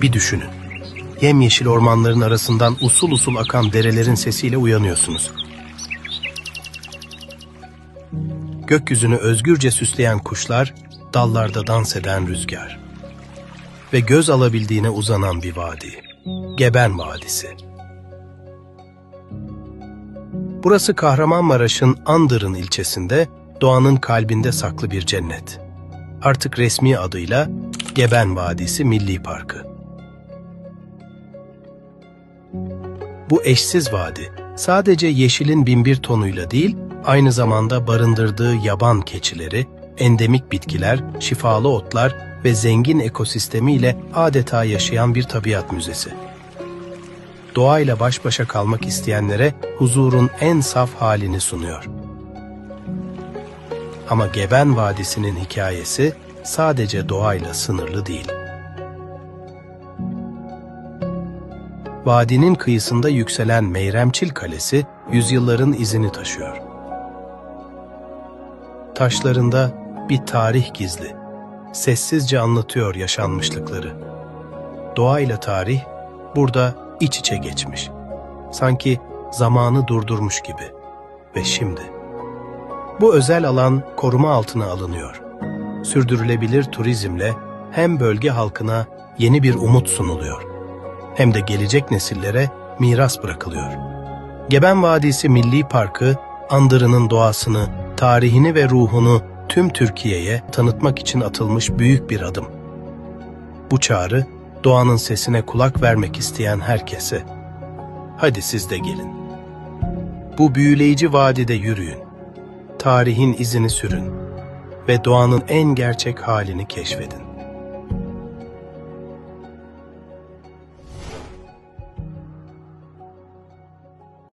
Bir düşünün. Yemyeşil ormanların arasından usul usul akan derelerin sesiyle uyanıyorsunuz. Gökyüzünü özgürce süsleyen kuşlar, dallarda dans eden rüzgar. Ve göz alabildiğine uzanan bir vadi. Geben Vadisi. Burası Kahramanmaraş'ın Andırın ilçesinde, doğanın kalbinde saklı bir cennet. Artık resmi adıyla Geben Vadisi Milli Parkı. Bu eşsiz vadi sadece yeşilin binbir tonuyla değil, aynı zamanda barındırdığı yaban keçileri, endemik bitkiler, şifalı otlar ve zengin ekosistemiyle adeta yaşayan bir tabiat müzesi. Doğayla baş başa kalmak isteyenlere huzurun en saf halini sunuyor. Ama Geben Vadisi'nin hikayesi sadece doğayla sınırlı değil. Vadinin kıyısında yükselen Meyremçil Kalesi yüzyılların izini taşıyor. Taşlarında bir tarih gizli, sessizce anlatıyor yaşanmışlıkları. Doğayla tarih burada iç içe geçmiş. Sanki zamanı durdurmuş gibi. Ve şimdi bu özel alan koruma altına alınıyor. Sürdürülebilir turizmle hem bölge halkına yeni bir umut sunuluyor hem de gelecek nesillere miras bırakılıyor. Geben Vadisi Milli Parkı, Andırı'nın doğasını, tarihini ve ruhunu tüm Türkiye'ye tanıtmak için atılmış büyük bir adım. Bu çağrı, doğanın sesine kulak vermek isteyen herkese. Hadi siz de gelin. Bu büyüleyici vadide yürüyün. Tarihin izini sürün ve doğanın en gerçek halini keşfedin.